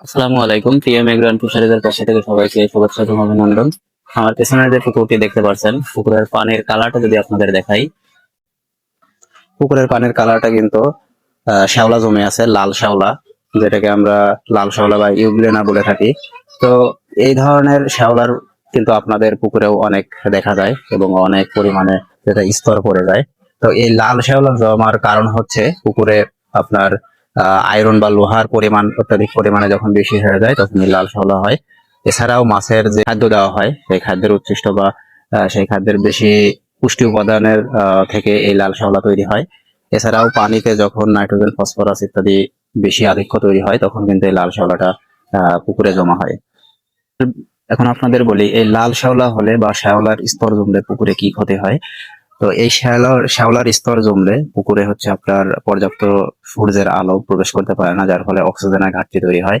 আসসালামু আলাইকুম পিএম এগ্রান ফিশারিজের পক্ষ থেকে সবাইকে শুভেচ্ছা এবং অভিনন্দন। আমার পেছনে যে পুকুরটি দেখতে পাচ্ছেন, পুকুরের পানির কালারটা যদি আপনাদের দেখাই। পুকুরের পানির কালারটা কিন্তু শ্যাওলা জমে আছে, লাল শ্যাওলা, যেটাকে আমরা লাল শ্যাওলা বা ইউগ্লেনা বলে থাকি। তো এই ধরনের শ্যাওলার কিন্তু আপনাদের পুকুরেও অনেক দেখা যায় এবং অনেক পরিমাণে যেটা স্তর পড়ে যায়। তো এই লাল শ্যাওলা জমার কারণ হচ্ছে পুকুরে আপনার আয়রন বা লোহার পরিমাণ, অত্যাধিক পরিমাণে যখন বেশি হয়ে যায়, তখন লাল শ্যাওলা হয়। এছাড়াও মাছের যে খাদ্য দেওয়া হয়, সেই খাদ্যের উচ্ছিষ্ট বা সেই খাদ্যের বেশি পুষ্টি উপাদানের থেকে এই লাল শ্যাওলা তৈরি হয়। এছাড়াও পানিতে যখন নাইট্রোজেন, ফসফরাস ইত্যাদি বেশি আধিক্য তৈরি হয়, তখন কিন্তু এই লাল শ্যাওলাটা পুকুরে জমা হয়। এখন আপনাদের বলি, এই লাল শ্যাওলা হলে বা শ্যাওলার স্তর জমলে পুকুরে কি ক্ষতি হয়? তো এই শ্যাওলার শ্যাওলার স্তর জমলে পুকুরে হচ্ছে আপনার পর্যাপ্ত সূর্যের আলো প্রবেশ করতে পারে না, যার ফলে অক্সিজেনের ঘাটতি তৈরি হয়।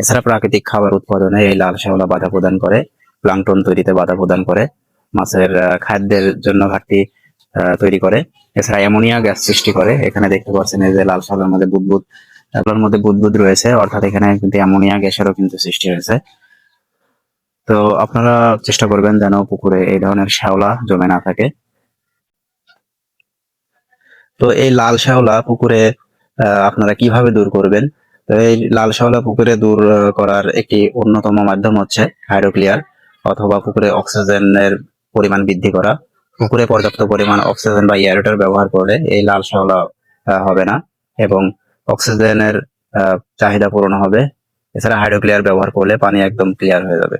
এছাড়া প্রাকৃতিক খাবার উৎপাদনে এই লাল শ্যাওলা বাধা প্রদান করে প্লাঙ্কটন তৈরিতে বাধা প্রদান করে, মাছের খাদ্যের জন্য ঘাটতি তৈরি করে। এছাড়া অ্যামোনিয়া গ্যাস সৃষ্টি করে, এখানে দেখতে পাচ্ছেন এই যে লাল শ্যাওলার মধ্যে বুদবুদ এগুলোর মধ্যে বুদবুদ রয়েছে, অর্থাৎ এখানে কিন্তু অ্যামোনিয়া গ্যাসেরও কিন্তু সৃষ্টি হয়েছে। তো আপনারা চেষ্টা করবেন যেন পুকুরে এই ধরনের শ্যাওলা জমে না থাকে। তো এই লাল শ্যাওলা পুকুরে আপনারা কীভাবে দূর করবেন? তো এই লাল শ্যাওলা পুকুরে দূর করার একটি অন্যতম মাধ্যম হচ্ছে হাইড্রোক্লিয়ার অথবা পুকুরে অক্সিজেনের পরিমাণ বৃদ্ধি করা। পুকুরে পর্যাপ্ত পরিমাণ অক্সিজেন বা এয়ারোটার ব্যবহার করলে এই লাল শ্যাওলা হবে না এবং অক্সিজেনের চাহিদা পূরণ হবে। এছাড়া হাইড্রোক্লিয়ার ব্যবহার করলে পানি একদম ক্লিয়ার হয়ে যাবে।